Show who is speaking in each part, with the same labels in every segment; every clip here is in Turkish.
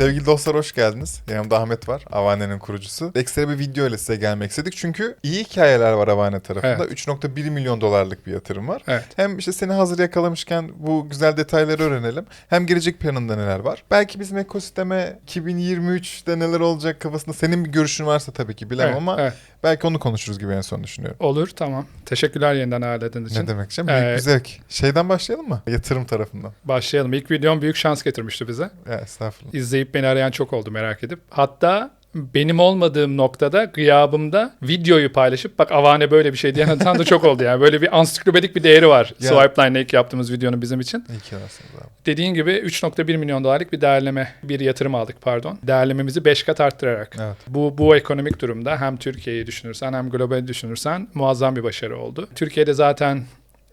Speaker 1: Sevgili dostlar hoş geldiniz. Yanımda Ahmet var. Avane'nin kurucusu. Ekstra bir video ile size gelmek istedik. Çünkü iyi hikayeler var Avane tarafında. 3.1 milyon dolarlık bir yatırım var.
Speaker 2: Evet.
Speaker 1: Hem işte seni hazır yakalamışken bu güzel detayları öğrenelim. Hem gelecek planında neler var. Belki bizim ekosisteme 2023'te neler olacak kafasında senin bir görüşün varsa tabii ki bilemem
Speaker 2: Evet,
Speaker 1: ama
Speaker 2: evet.
Speaker 1: Belki onu konuşuruz gibi en son düşünüyorum.
Speaker 2: Olur tamam. Teşekkürler yeniden ağırladığınız için.
Speaker 1: Ne demek canım? Büyük
Speaker 2: Ee,
Speaker 1: bir zevk. Şeyden başlayalım mı? Yatırım tarafından.
Speaker 2: Başlayalım. İlk videom büyük şans getirmişti bize.
Speaker 1: Ya estağfurullah.
Speaker 2: İzleyip beni arayan çok oldu merak edip. Hatta benim olmadığım noktada gıyabımda videoyu paylaşıp bak Avane böyle bir şey diyen adam da çok oldu yani. Böyle bir ansiklopedik bir değeri var.
Speaker 1: Ya.
Speaker 2: Swipeline'la ilk yaptığımız videonun bizim için.
Speaker 1: İyi ki varsınız abi.
Speaker 2: Dediğin gibi 3.1 milyon dolarlık bir değerleme, bir yatırım aldık pardon. Değerlememizi 5 kat arttırarak.
Speaker 1: Evet.
Speaker 2: Bu, bu ekonomik durumda hem Türkiye'yi düşünürsen hem globali düşünürsen muazzam bir başarı oldu. Türkiye'de zaten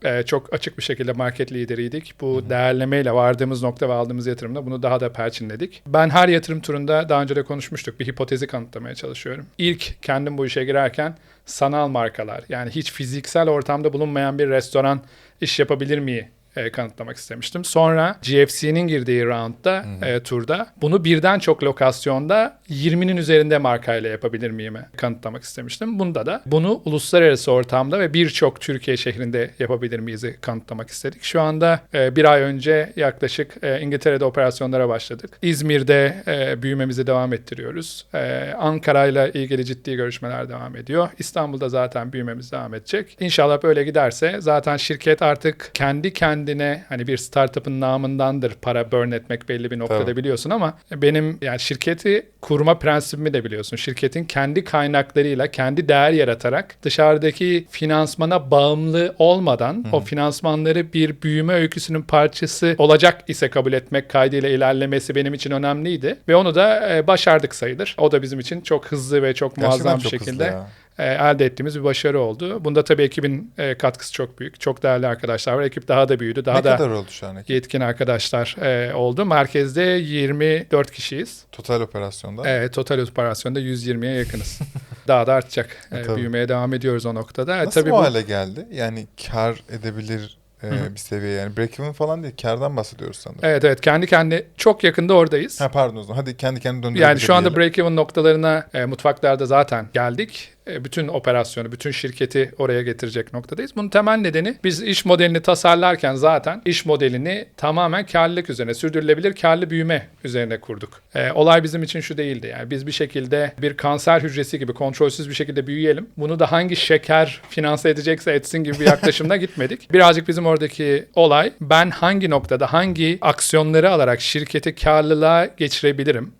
Speaker 2: e, çok açık bir şekilde market lideriydik. Bu değerlemeyle vardığımız nokta ve aldığımız yatırımda bunu daha da perçinledik. Ben her yatırım turunda daha önce de konuşmuştuk. Bir hipotezi kanıtlamaya çalışıyorum. İlk kendim bu işe girerken sanal markalar yani hiç fiziksel ortamda bulunmayan bir restoran iş yapabilir mi? E, kanıtlamak istemiştim. Sonra GFC'nin girdiği roundda, e, turda bunu birden çok lokasyonda 20'nin üzerinde markayla yapabilir miyim kanıtlamak istemiştim. Bunda da bunu uluslararası ortamda ve birçok Türkiye şehrinde yapabilir miyiz kanıtlamak istedik. Şu anda e, bir ay önce yaklaşık e, İngiltere'de operasyonlara başladık. İzmir'de e, büyümemizi devam ettiriyoruz. E, Ankara'yla ilgili ciddi görüşmeler devam ediyor. İstanbul'da zaten büyümemiz devam edecek. İnşallah böyle giderse zaten şirket artık kendi kendine hani bir startup'ın namındandır para burn etmek belli bir noktada
Speaker 1: Tabii.
Speaker 2: biliyorsun ama benim yani şirketi kurma prensibimi de biliyorsun. Şirketin kendi kaynaklarıyla kendi değer yaratarak dışarıdaki finansmana bağımlı olmadan o finansmanları bir büyüme öyküsünün parçası olacak ise kabul etmek kaydıyla ilerlemesi benim için önemliydi ve onu da e, başardık sayılır. O da bizim için çok hızlı ve çok
Speaker 1: Gerçekten
Speaker 2: muazzam bir
Speaker 1: çok
Speaker 2: şekilde elde ettiğimiz bir başarı oldu. Bunda tabii ekibin e, katkısı çok büyük. Çok değerli arkadaşlar var. Ekip daha da büyüdü. Daha
Speaker 1: ne
Speaker 2: da
Speaker 1: kadar oldu şu an? ekip?
Speaker 2: yetkin arkadaşlar e, oldu. Merkezde 24 kişiyiz.
Speaker 1: Total operasyonda.
Speaker 2: E, total operasyonda 120'ye yakınız. daha da artacak. E, büyümeye devam ediyoruz o noktada. E,
Speaker 1: Nasıl
Speaker 2: tabii
Speaker 1: bu
Speaker 2: bu
Speaker 1: hale geldi? Yani kar edebilir e, bir seviye yani break even falan değil kardan bahsediyoruz sanırım.
Speaker 2: Evet evet kendi kendi çok yakında oradayız.
Speaker 1: Ha pardon o zaman hadi kendi kendine döndürebilir
Speaker 2: Yani şu anda break-even noktalarına e, mutfaklarda zaten geldik. E, bütün operasyonu, bütün şirketi oraya getirecek noktadayız. Bunun temel nedeni biz iş modelini tasarlarken zaten iş modelini tamamen karlılık üzerine, sürdürülebilir karlı büyüme üzerine kurduk. E, olay bizim için şu değildi. Yani biz bir şekilde bir kanser hücresi gibi kontrolsüz bir şekilde büyüyelim. Bunu da hangi şeker finanse edecekse etsin gibi bir yaklaşımda gitmedik. Birazcık bizim oradaki olay ben hangi noktada hangi aksiyonları alarak şirketi karlılığa geçirebilirim?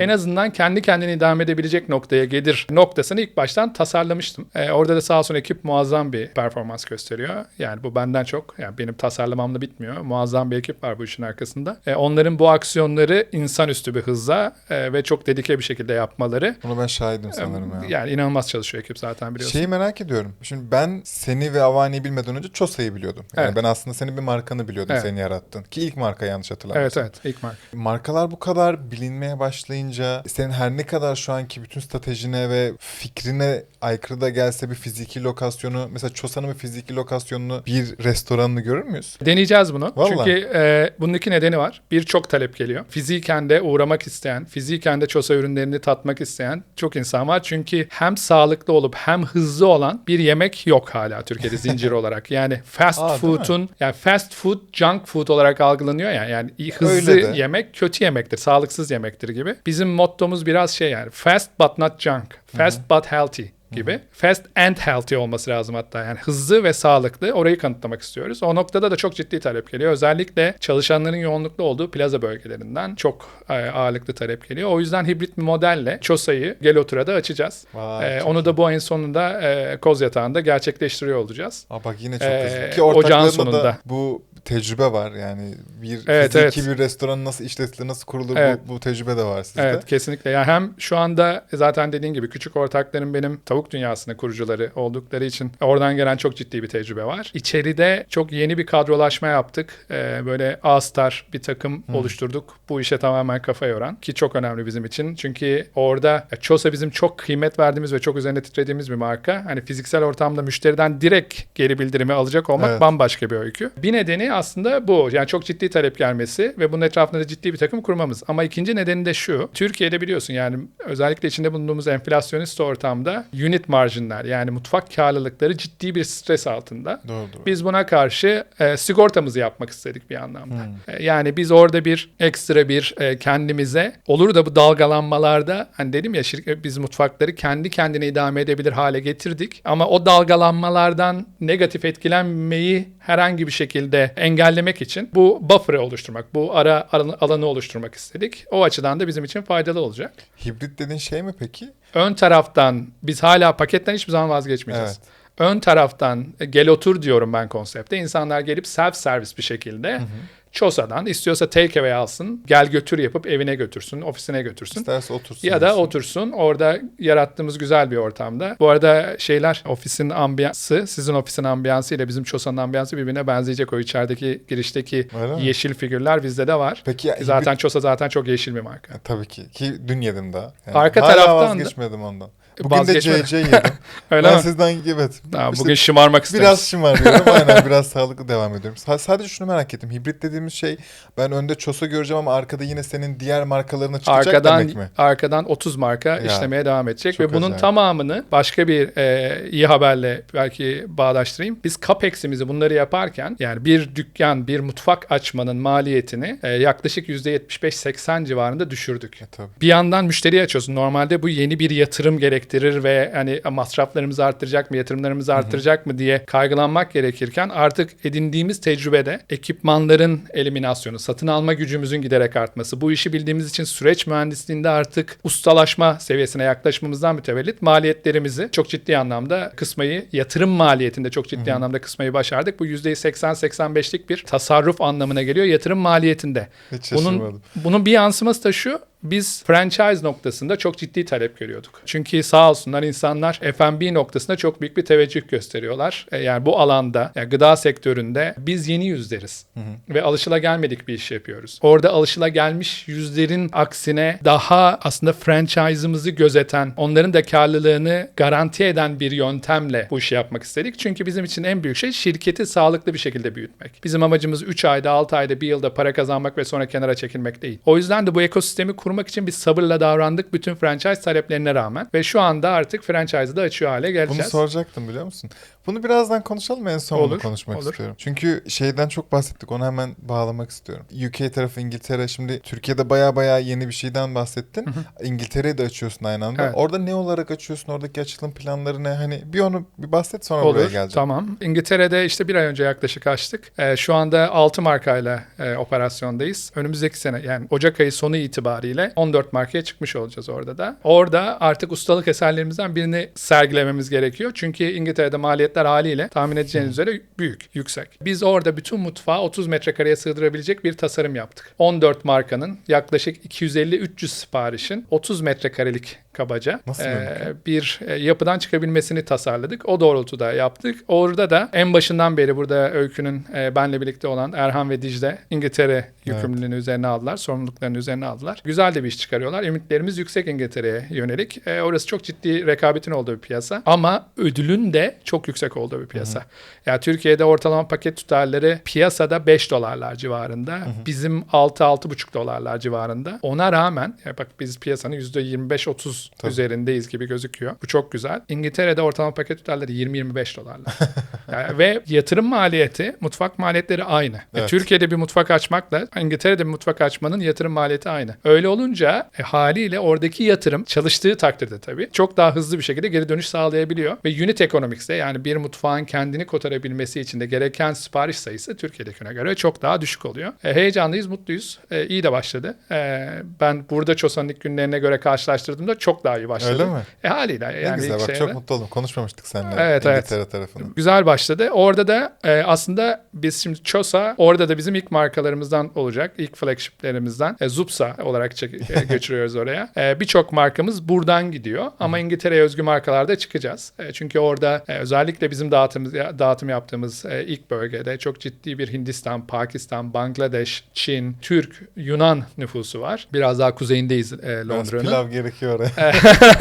Speaker 2: En azından kendi kendini idame edebilecek noktaya gelir noktasını ilk baştan tasarlamıştım. Ee, orada da sağ olsun ekip muazzam bir performans gösteriyor. Yani bu benden çok, yani benim tasarlamamla bitmiyor. Muazzam bir ekip var bu işin arkasında. Ee, onların bu aksiyonları insanüstü bir hızla e, ve çok dedike bir şekilde yapmaları.
Speaker 1: Bunu ben şahidim sanırım ya.
Speaker 2: Yani inanılmaz çalışıyor ekip zaten biliyorsun.
Speaker 1: Şeyi merak ediyorum. Şimdi ben seni ve Avani'yi bilmeden önce Çosa'yı biliyordum. Yani
Speaker 2: Evet.
Speaker 1: ben aslında senin bir markanı biliyordum
Speaker 2: Evet.
Speaker 1: seni yarattın. Ki ilk marka yanlış
Speaker 2: evet
Speaker 1: hatırlamıyorsam.
Speaker 2: evet ilk mark.
Speaker 1: Markalar bu kadar bilinmeye başlayınca senin her ne kadar şu anki bütün stratejine ve fikrine aykırı da gelse bir fiziki lokasyonu mesela Çosa'nın bir fiziki lokasyonunu bir restoranını görür müyüz?
Speaker 2: Deneyeceğiz bunu.
Speaker 1: Vallahi.
Speaker 2: Çünkü e, bunun iki nedeni var. Bir çok talep geliyor. Fiziken de uğramak isteyen, fiziken de çosa ürünlerini tatmak isteyen çok insan var. Çünkü hem sağlıklı olup hem hızlı olan bir yemek yok hala Türkiye'de zincir olarak. Yani fast
Speaker 1: Aa,
Speaker 2: food'un yani fast food junk food olarak algılanıyor ya. Yani hızlı yemek kötü yemektir, sağlıksız yemektir gibi. Bizim mottomuz biraz şey yani fast but not junk. Fast but healthy gibi. Fast and healthy olması lazım hatta. Yani hızlı ve sağlıklı orayı kanıtlamak istiyoruz. O noktada da çok ciddi talep geliyor. Özellikle çalışanların yoğunluklu olduğu plaza bölgelerinden çok e, ağırlıklı talep geliyor. O yüzden hibrit bir modelle Çosa'yı Gelotura'da açacağız.
Speaker 1: Vay,
Speaker 2: E,
Speaker 1: çok
Speaker 2: onu da bu ayın sonunda e, Koz Yatağı'nda gerçekleştiriyor olacağız.
Speaker 1: Aa bak yine çok
Speaker 2: Ee,
Speaker 1: hızlı. Ki
Speaker 2: ocağın sonunda.
Speaker 1: da bu tecrübe var yani. Bir
Speaker 2: Evet,
Speaker 1: fiziki
Speaker 2: evet.
Speaker 1: bir restoran nasıl işletilir, nasıl kurulur
Speaker 2: Evet.
Speaker 1: bu, bu tecrübe de var sizde.
Speaker 2: Evet kesinlikle. Yani hem şu anda zaten dediğin gibi küçük ortaklarım benim tavuk dünyasının kurucuları oldukları için oradan gelen çok ciddi bir tecrübe var. İçeride çok yeni bir kadrolaşma yaptık. Ee, böyle A-Star bir takım oluşturduk. Bu işe tamamen kafa yoran ki çok önemli bizim için. Çünkü orada Çosa bizim çok kıymet verdiğimiz ve çok üzerine titrediğimiz bir marka. Hani fiziksel ortamda müşteriden direkt geri bildirimi alacak olmak
Speaker 1: Evet.
Speaker 2: bambaşka bir öykü. Bir nedeni aslında bu. Yani çok ciddi talep gelmesi ve bunun etrafında da ciddi bir takım kurmamız. Ama ikinci nedeni de şu. Türkiye'de biliyorsun yani özellikle içinde bulunduğumuz enflasyonist ortamda unit marjinler yani mutfak karlılıkları ciddi bir stres altında.
Speaker 1: Doğru doğru.
Speaker 2: Biz buna karşı e, sigortamızı yapmak istedik bir anlamda. E, yani biz orada bir ekstra bir e, kendimize olur da bu dalgalanmalarda hani dedim ya şirket biz mutfakları kendi kendine idame edebilir hale getirdik ama o dalgalanmalardan negatif etkilenmeyi herhangi bir şekilde engellemek için bu buffer'ı oluşturmak, bu ara alanı, oluşturmak istedik. O açıdan da bizim için faydalı olacak.
Speaker 1: Hibrit dediğin şey mi peki?
Speaker 2: Ön taraftan biz hala paketten hiçbir zaman vazgeçmeyeceğiz. Ön taraftan e, gel otur diyorum ben konsepte. İnsanlar gelip self servis bir şekilde Çosa'dan istiyorsa take away alsın, gel götür yapıp evine götürsün, ofisine götürsün.
Speaker 1: İsterse otursun.
Speaker 2: Ya da otursun orada yarattığımız güzel bir ortamda. Bu arada şeyler ofisin ambiyansı, sizin ofisin ambiyansı ile bizim Çosa'nın ambiyansı birbirine benzeyecek. O içerideki girişteki
Speaker 1: Öyle mi?
Speaker 2: yeşil figürler bizde de var.
Speaker 1: Peki ya
Speaker 2: zaten Çosa zaten çok yeşil bir marka.
Speaker 1: E, Tabii ki. Ki dün yedim daha. Yani
Speaker 2: Arka
Speaker 1: hala
Speaker 2: taraftan
Speaker 1: vazgeçmedim ondan. Bugün de CC yedim.
Speaker 2: Öyle
Speaker 1: ben
Speaker 2: mi?
Speaker 1: sizden evet.
Speaker 2: Ha,
Speaker 1: İşte
Speaker 2: bugün şımarmak isteriz.
Speaker 1: Biraz şımarıyorum. Aynen biraz sağlıklı devam ediyorum. Sa- sadece şunu merak ettim. Hibrit dediğimiz şey ben önde Çosa göreceğim ama arkada yine senin diğer markalarına çıkacak
Speaker 2: arkadan
Speaker 1: demek mi?
Speaker 2: arkadan 30 marka işlemeye devam edecek ve bunun
Speaker 1: acayip.
Speaker 2: tamamını başka bir e, iyi haberle belki bağdaştırayım. Biz CAPEX'imizi bunları yaparken yani bir dükkan, bir mutfak açmanın maliyetini e, yaklaşık %75-80 civarında düşürdük.
Speaker 1: E, tabii.
Speaker 2: Bir yandan müşteriyi açıyorsun. Normalde bu yeni bir yatırım gerektirir ve hani masraflarımızı arttıracak mı, yatırımlarımızı arttıracak mı diye kaygılanmak gerekirken artık edindiğimiz tecrübede ekipmanların eliminasyonu, satın alma gücümüzün giderek artması, bu işi bildiğimiz için süreç mühendisliğinde artık ustalaşma seviyesine yaklaşmamızdan mütevellit maliyetlerimizi çok ciddi anlamda kısmayı, yatırım maliyetinde çok ciddi anlamda kısmayı başardık. Bu %80-85'lik bir tasarruf anlamına geliyor yatırım maliyetinde.
Speaker 1: Hiç
Speaker 2: Bunun,
Speaker 1: şaşırmadım.
Speaker 2: bunun bir yansıması da şu. Biz franchise noktasında çok ciddi talep görüyorduk. Çünkü sağ olsunlar insanlar F&B noktasında çok büyük bir teveccüh gösteriyorlar. E, Yani bu alanda, yani gıda sektöründe biz yeni yüzleriz. Ve alışılagelmedik bir iş yapıyoruz. Orada alışılagelmiş yüzlerin aksine daha aslında franchise'ımızı gözeten, onların da karlılığını garanti eden bir yöntemle bu işi yapmak istedik. Çünkü bizim için en büyük şey şirketi sağlıklı bir şekilde büyütmek. Bizim amacımız 3 ayda, 6 ayda, 1 yılda para kazanmak ve sonra kenara çekilmek değil. O yüzden de bu ekosistemi kurmak için biz sabırla davrandık bütün franchise taleplerine rağmen. Ve şu anda artık franchise'ı da açıyor hale
Speaker 1: Bunu
Speaker 2: geleceğiz.
Speaker 1: soracaktım biliyor musun? Bunu birazdan konuşalım en son
Speaker 2: Olur,
Speaker 1: konuşmak
Speaker 2: olur.
Speaker 1: istiyorum. Çünkü şeyden çok bahsettik onu hemen bağlamak istiyorum. UK tarafı İngiltere şimdi Türkiye'de baya baya yeni bir şeyden bahsettin. İngiltere'yi de açıyorsun aynı anda.
Speaker 2: Evet.
Speaker 1: Orada ne olarak açıyorsun? Oradaki açılım planları ne? Hani bir onu bir bahset sonra buraya
Speaker 2: Olur.
Speaker 1: geleceğim.
Speaker 2: Tamam. İngiltere'de işte bir ay önce yaklaşık açtık. Ee, şu anda 6 markayla e, operasyondayız. Önümüzdeki sene yani Ocak ayı sonu itibariyle 14 markaya çıkmış olacağız orada da. Orada artık ustalık eserlerimizden birini sergilememiz gerekiyor. Çünkü İngiltere'de maliyetler haliyle tahmin edeceğiniz üzere büyük, yüksek. Biz orada bütün mutfağı 30 metrekareye sığdırabilecek bir tasarım yaptık. 14 markanın yaklaşık 250-300 siparişin 30 metrekarelik kabaca
Speaker 1: Nasıl
Speaker 2: e,
Speaker 1: mümkün?
Speaker 2: bir yapıdan çıkabilmesini tasarladık. O doğrultuda yaptık. Orada da en başından beri burada Öykü'nün e, benle birlikte olan Erhan ve Dicle İngiltere yükümlülüğünü üzerine aldılar. Sorumluluklarını üzerine aldılar. Güzel de bir iş çıkarıyorlar. Ümitlerimiz yüksek İngiltere'ye yönelik. E, orası çok ciddi rekabetin olduğu bir piyasa. Ama ödülün de çok yüksek olduğu bir piyasa. Ya Türkiye'de ortalama paket tutarları piyasada 5 dolarlar civarında. Bizim 6-6,5 dolarlar civarında. Ona rağmen ya bak biz piyasanın %25-30
Speaker 1: Tabii.
Speaker 2: Üzerindeyiz gibi gözüküyor. Bu çok güzel. İngiltere'de ortalama paket tutarları 20-25 dolarlar. Yani ve yatırım maliyeti, mutfak maliyetleri aynı. E,
Speaker 1: Evet.
Speaker 2: Türkiye'de bir mutfak açmakla İngiltere'de bir mutfak açmanın yatırım maliyeti aynı. Öyle olunca e, haliyle oradaki yatırım çalıştığı takdirde tabii çok daha hızlı bir şekilde geri dönüş sağlayabiliyor. Ve unit economics'te yani bir mutfağın kendini kotarabilmesi için de gereken sipariş sayısı Türkiye'dekine göre çok daha düşük oluyor. E, heyecanlıyız, mutluyuz. E, iyi de başladı. E, ben burada Çosa'nın ilk günlerine göre karşılaştırdığımda çok daha iyi başladı.
Speaker 1: Öyle mi?
Speaker 2: E, haliyle
Speaker 1: Ne
Speaker 2: yani
Speaker 1: güzel bak
Speaker 2: şeyde.
Speaker 1: çok mutlu oldum. Konuşmamıştık seninle
Speaker 2: Evet, evet.
Speaker 1: İngiltere tarafını.
Speaker 2: Güzel başladı. Orada da e, aslında biz şimdi Çosa orada da bizim ilk markalarımızdan olacak. ilk flagshiplerimizden. E, Zupsa olarak çek- e, götürüyoruz oraya. E, Birçok markamız buradan gidiyor. Ama İngiltere'ye özgü markalarda çıkacağız. E, çünkü orada e, özellikle bizim dağıtımız, ya- dağıtım yaptığımız e, ilk bölgede çok ciddi bir Hindistan, Pakistan, Bangladeş, Çin, Türk, Yunan nüfusu var. Biraz daha kuzeyindeyiz e,
Speaker 1: Biraz
Speaker 2: Londra'nın.
Speaker 1: pilav gerekiyor oraya.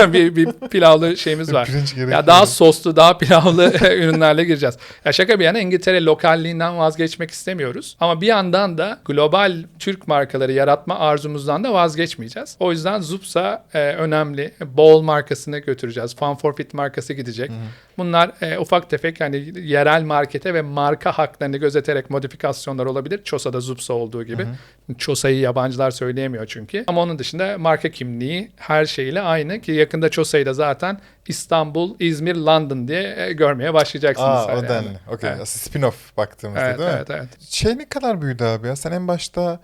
Speaker 2: bir, bir pilavlı şeyimiz var.
Speaker 1: Pirinç gerekiyor.
Speaker 2: Ya daha soslu, daha pilavlı ürünlerle gireceğiz. Ya şaka bir yana İngiltere lokalliğinden vazgeçmek istemiyoruz. Ama bir yandan da global Türk markaları yaratma arzumuzdan da vazgeçmeyeceğiz. O yüzden Zupsa e, önemli. Bol markasını götüreceğiz. Fun for Fit markası gidecek. Bunlar e, ufak tefek yani yerel markete ve marka haklarını gözeterek modifikasyonlar olabilir. Çosa'da Zupsa olduğu gibi. Çosa'yı yabancılar söyleyemiyor çünkü. Ama onun dışında marka kimliği her şeyle aynı ki yakında Çosa'yı da zaten İstanbul, İzmir, London diye e, görmeye başlayacaksınız.
Speaker 1: Aa o
Speaker 2: yani.
Speaker 1: denli. Okey.
Speaker 2: Evet.
Speaker 1: Spin-off baktığımızda
Speaker 2: Evet,
Speaker 1: değil mi?
Speaker 2: evet, evet.
Speaker 1: Şey ne kadar büyüdü abi ya? Sen en başta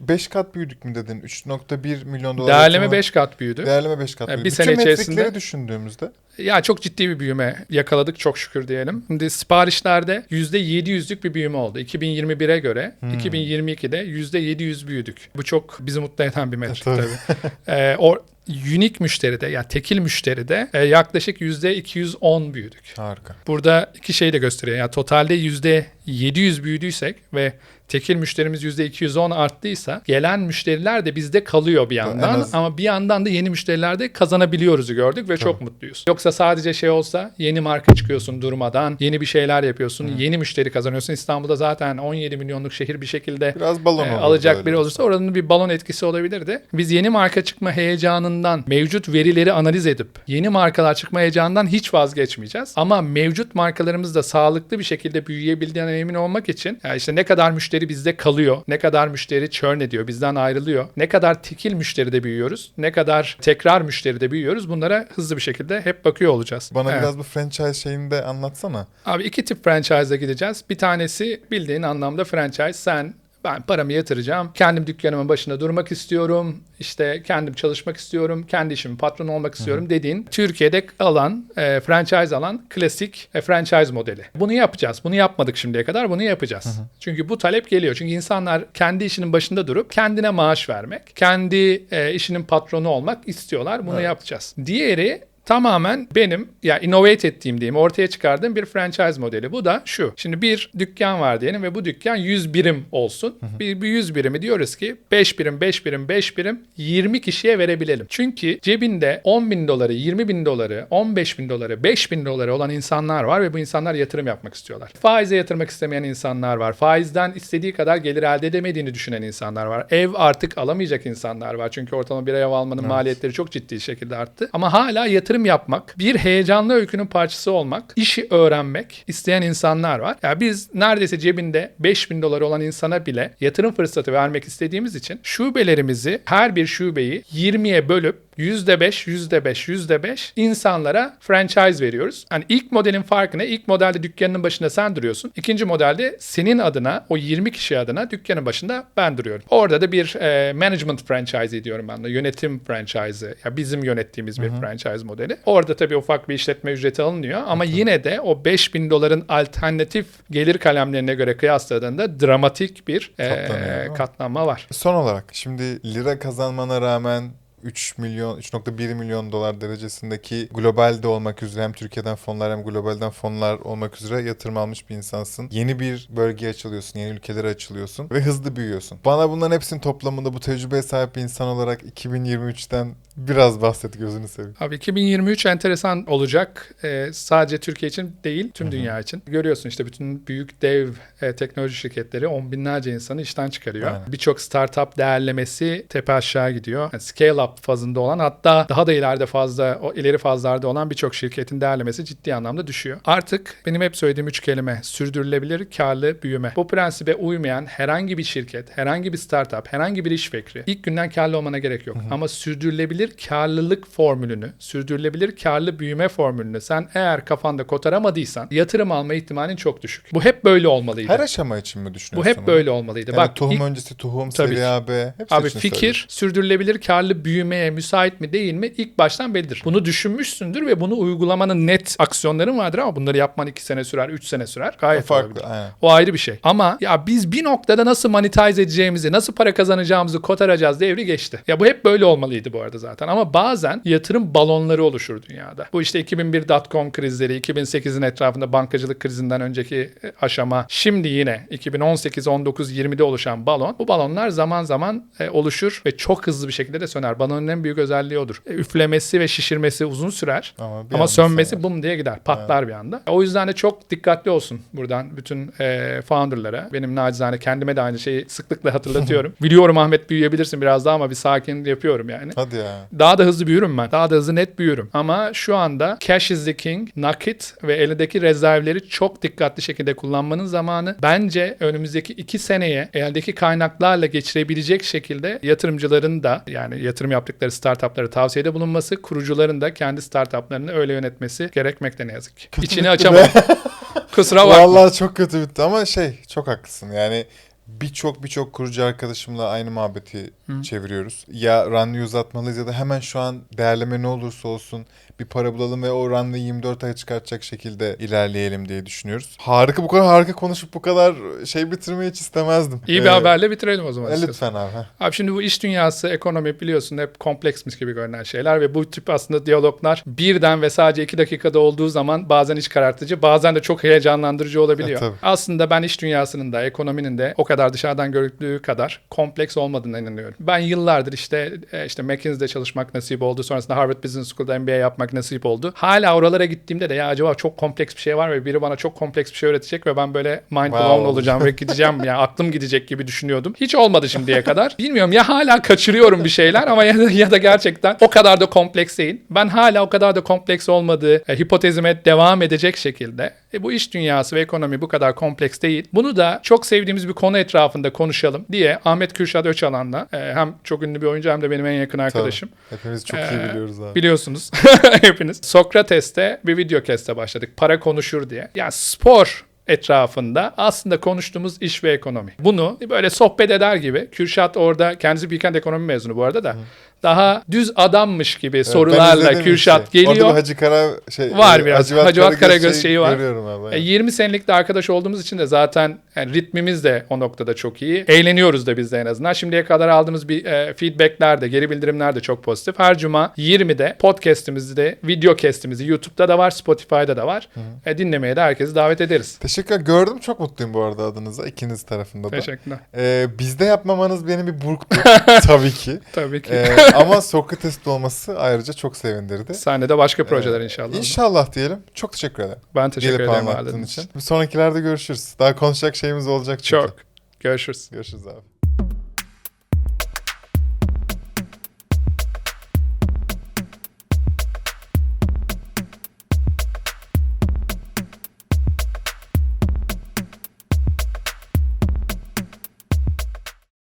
Speaker 1: 5 kat büyüdük mü dedin? 3.1 milyon dolar.
Speaker 2: Değerleme
Speaker 1: yatırımı-
Speaker 2: 5 kat büyüdü.
Speaker 1: Değerleme 5 kat
Speaker 2: Yani
Speaker 1: büyüdü.
Speaker 2: bir
Speaker 1: Bütün
Speaker 2: sene
Speaker 1: metrikleri
Speaker 2: içerisinde-
Speaker 1: düşündüğümüzde
Speaker 2: Ya çok ciddi bir büyüme yakaladık çok şükür diyelim. Şimdi siparişlerde %700'lük bir büyüme oldu. 2021'e göre
Speaker 1: Hmm.
Speaker 2: %22'de %700 büyüdük. Bu çok bizi mutlu eden bir metrik
Speaker 1: Tabii.
Speaker 2: tabii. Ee, o unique müşteride yani tekil müşteride e, yaklaşık %210 büyüdük.
Speaker 1: harika.
Speaker 2: Burada iki şey de gösteriyor. Yani totalde %700 büyüdüysek ve tekil müşterimiz %210 arttıysa gelen müşteriler de bizde kalıyor bir yandan
Speaker 1: az-
Speaker 2: ama bir yandan da yeni müşteriler de kazanabiliyoruzu gördük ve çok mutluyuz. Yoksa sadece şey olsa yeni marka çıkıyorsun durmadan, yeni bir şeyler yapıyorsun, yeni müşteri kazanıyorsun. İstanbul'da zaten 17 milyonluk şehir bir şekilde
Speaker 1: Biraz balon
Speaker 2: e, alacak
Speaker 1: öyle.
Speaker 2: biri olursa oranın bir balon etkisi olabilirdi. Biz yeni marka çıkma heyecanından, mevcut verileri analiz edip yeni markalar çıkma heyecanından hiç vazgeçmeyeceğiz. Ama mevcut markalarımız da sağlıklı bir şekilde büyüyebildiğinden emin olmak için yani işte ne kadar müşteri bizde kalıyor, ne kadar müşteri churn ediyor, bizden ayrılıyor, ne kadar tekil müşteride büyüyoruz, ne kadar tekrar müşteride büyüyoruz bunlara hızlı bir şekilde hep bakıyor olacağız.
Speaker 1: Bana
Speaker 2: Evet.
Speaker 1: biraz bu franchise şeyini de anlatsana.
Speaker 2: Abi iki tip franchise'a gideceğiz. Bir tanesi bildiğin anlamda franchise. Sen ben paramı yatıracağım. Kendim dükkanımın başında durmak istiyorum. İşte kendim çalışmak istiyorum. Kendi işimin patronu olmak istiyorum dediğin Türkiye'de alan, e, franchise alan klasik e, franchise modeli. Bunu yapacağız. Bunu yapmadık şimdiye kadar. Bunu yapacağız. Çünkü bu talep geliyor. Çünkü insanlar kendi işinin başında durup kendine maaş vermek, kendi e, işinin patronu olmak istiyorlar. Bunu yapacağız. Diğeri tamamen benim ya innovate ettiğim diyeyim ortaya çıkardığım bir franchise modeli. Bu da şu. Şimdi bir dükkan var diyelim ve bu dükkan 100 birim olsun. Bir, bir 100 birimi diyoruz ki 5 birim 5 birim 5 birim 20 kişiye verebilelim. Çünkü cebinde 10 bin doları 20 bin doları 15 bin doları 5 bin doları olan insanlar var ve bu insanlar yatırım yapmak istiyorlar. Faize yatırmak istemeyen insanlar var. Faizden istediği kadar gelir elde edemediğini düşünen insanlar var. Ev artık alamayacak insanlar var. Çünkü ortalama bir ev almanın maliyetleri çok ciddi şekilde arttı. Ama hala yatırım yapmak, bir heyecanlı öykünün parçası olmak, işi öğrenmek isteyen insanlar var. Ya biz neredeyse cebinde 5000 dolar olan insana bile yatırım fırsatı vermek istediğimiz için şubelerimizi her bir şubeyi 20'ye bölüp %5, %5, %5 insanlara franchise veriyoruz. Hani ilk modelin farkı ne? İlk modelde dükkanın başında sen duruyorsun. İkinci modelde senin adına, o 20 kişi adına dükkanın başında ben duruyorum. Orada da bir e, management franchise diyorum ben de. Yönetim franchise'ı. Ya bizim yönettiğimiz bir franchise modeli. Orada tabii ufak bir işletme ücreti alınıyor ama yine de o 5000 doların alternatif gelir kalemlerine göre kıyasladığında dramatik bir e, katlanma var.
Speaker 1: Son olarak şimdi lira kazanmana rağmen 3 milyon 3.1 milyon dolar derecesindeki globalde olmak üzere hem Türkiye'den fonlar hem globalden fonlar olmak üzere yatırım almış bir insansın. Yeni bir bölgeye açılıyorsun, yeni ülkelere açılıyorsun ve hızlı büyüyorsun. Bana bunların hepsinin toplamında bu tecrübeye sahip bir insan olarak 2023'ten biraz bahset gözünü seveyim.
Speaker 2: Abi 2023 enteresan olacak. Ee, sadece Türkiye için değil, tüm dünya için. Görüyorsun işte bütün büyük dev e, teknoloji şirketleri on binlerce insanı işten çıkarıyor. Birçok startup değerlemesi tepe aşağı gidiyor. Yani scale up fazında olan hatta daha da ileride fazla, o ileri fazlarda olan birçok şirketin değerlemesi ciddi anlamda düşüyor. Artık benim hep söylediğim üç kelime sürdürülebilir karlı büyüme. Bu prensibe uymayan herhangi bir şirket, herhangi bir startup, herhangi bir iş fikri ilk günden karlı olmana gerek yok. Ama sürdürülebilir karlılık formülünü, sürdürülebilir karlı büyüme formülünü sen eğer kafanda kotaramadıysan yatırım alma ihtimalin çok düşük. Bu hep böyle olmalıydı.
Speaker 1: Her aşama için mi
Speaker 2: Bu
Speaker 1: düşünüyorsun?
Speaker 2: hep
Speaker 1: bunu?
Speaker 2: böyle olmalıydı.
Speaker 1: Yani
Speaker 2: Bak
Speaker 1: tohum
Speaker 2: ilk-
Speaker 1: öncesi tohum, seri. AB
Speaker 2: Abi fikir
Speaker 1: söylüyorum.
Speaker 2: sürdürülebilir karlı büyümeye müsait mi değil mi ilk baştan bellidir. Bunu düşünmüşsündür ve bunu uygulamanın net aksiyonların vardır ama bunları yapman 2 sene sürer, 3 sene sürer. Gayet
Speaker 1: Farklı, aynen.
Speaker 2: O ayrı bir şey. Ama ya biz bir noktada nasıl monetize edeceğimizi, nasıl para kazanacağımızı kotaracağız devri geçti. Ya bu hep böyle olmalıydı bu arada zaten. Ama bazen yatırım balonları oluşur dünyada. Bu işte 2001 dot-com krizleri, 2008'in etrafında bankacılık krizinden önceki e, aşama, şimdi yine 2018, 19, 20'de oluşan balon. Bu balonlar zaman zaman e, oluşur ve çok hızlı bir şekilde de söner. Bana balonun en büyük özelliği odur. E, üflemesi ve şişirmesi uzun sürer.
Speaker 1: Ama,
Speaker 2: Ama sönmesi bum diye gider. Patlar bir anda. O yüzden de çok dikkatli olsun buradan bütün e, founderlara. Benim nacizane kendime de aynı şeyi sıklıkla hatırlatıyorum. Biliyorum Ahmet büyüyebilirsin biraz daha ama bir sakin yapıyorum yani.
Speaker 1: Hadi ya.
Speaker 2: Daha da hızlı büyürüm ben. Daha da hızlı net büyürüm. Ama şu anda cash is the king, nakit ve elindeki rezervleri çok dikkatli şekilde kullanmanın zamanı. Bence önümüzdeki iki seneye eldeki kaynaklarla geçirebilecek şekilde yatırımcıların da yani yatırım yaptıkları startupları tavsiyede bulunması, kurucuların da kendi startuplarını öyle yönetmesi gerekmekte ne yazık ki.
Speaker 1: Kötü
Speaker 2: İçini açamadım. Kusura bakma.
Speaker 1: Vallahi çok kötü bitti ama şey çok haklısın. Yani birçok birçok kurucu arkadaşımla aynı muhabbeti çeviriyoruz. Ya runway uzatmalıyız ya da hemen şu an değerleme ne olursa olsun bir para bulalım ve o runway'i 24 aya çıkartacak şekilde ilerleyelim diye düşünüyoruz. Harika bu kadar harika konuşup bu kadar şey bitirmeyi hiç istemezdim.
Speaker 2: İyi bir
Speaker 1: Ee,
Speaker 2: haberle bitirelim o zaman.
Speaker 1: e, lütfen abi.
Speaker 2: Abi şimdi bu iş dünyası, ekonomi biliyorsun hep kompleksmiş gibi görünen şeyler ve bu tip aslında diyaloglar birden ve sadece iki dakikada olduğu zaman bazen iç karartıcı, bazen de çok heyecanlandırıcı olabiliyor.
Speaker 1: E, tabii.
Speaker 2: aslında ben iş dünyasının da, ekonominin de o kadar dışarıdan görüldüğü kadar kompleks olmadığına inanıyorum. Ben yıllardır işte e, işte McKinsey'de çalışmak nasip oldu. Sonrasında Harvard Business School'da MBA yapmak nasip oldu. Hala oralara gittiğimde de ya acaba çok kompleks bir şey var ve biri bana çok kompleks bir şey öğretecek ve ben böyle mind
Speaker 1: Wow.
Speaker 2: blown olacağım ve gideceğim yani aklım gidecek gibi düşünüyordum. Hiç olmadı şimdiye kadar. Bilmiyorum ya hala kaçırıyorum bir şeyler ama ya da, ya da gerçekten o kadar da kompleks değil. Ben hala o kadar da kompleks olmadığı e, hipotezime devam edecek şekilde e, bu iş dünyası ve ekonomi bu kadar kompleks değil. Bunu da çok sevdiğimiz bir konu etrafında konuşalım diye Ahmet Kürşat Öçalan'la e, hem çok ünlü bir oyuncu hem de benim en yakın arkadaşım.
Speaker 1: Hepimiz çok iyi
Speaker 2: Ee,
Speaker 1: biliyoruz abi.
Speaker 2: Biliyorsunuz hepiniz. Sokrates'te bir video keste başladık. Para konuşur diye. Yani spor etrafında aslında konuştuğumuz iş ve ekonomi. Bunu böyle sohbet eder gibi Kürşat orada kendisi Bilkent ekonomi mezunu bu arada da daha düz adammış gibi
Speaker 1: Evet,
Speaker 2: sorularla Kürşat
Speaker 1: işte. Orada
Speaker 2: geliyor.
Speaker 1: bir Hacı Kara şey
Speaker 2: Var
Speaker 1: e,
Speaker 2: biraz. Hacivat Karagöz şeyi var.
Speaker 1: Görüyorum abi.
Speaker 2: E, 20 senelik de arkadaş olduğumuz için de zaten yani ritmimiz de o noktada çok iyi. Eğleniyoruz da biz de en azından. Şimdiye kadar aldığımız bir e, feedbackler de, geri bildirimler de çok pozitif. Her cuma 20'de podcast'imizi de, video cast'imizi YouTube'da da var, Spotify'da da var. E, dinlemeye de herkesi davet ederiz.
Speaker 1: Teşekkür Gördüm çok mutluyum bu arada adınıza. ikiniz tarafında da.
Speaker 2: Teşekkürler.
Speaker 1: Ee, bizde yapmamanız beni bir burktu. tabii ki.
Speaker 2: Tabii ki.
Speaker 1: Ee, ama Sokrates'te olması ayrıca çok sevindirdi.
Speaker 2: Sahnede başka projeler inşallah.
Speaker 1: İnşallah diyelim. Çok teşekkür ederim.
Speaker 2: Ben teşekkür
Speaker 1: Gelip
Speaker 2: ederim
Speaker 1: anlattığın
Speaker 2: ağırladığın
Speaker 1: için.
Speaker 2: için.
Speaker 1: Sonrakilerde görüşürüz. Daha konuşacak şeyimiz olacak çünkü.
Speaker 2: Çok. Görüşürüz.
Speaker 1: Görüşürüz abi.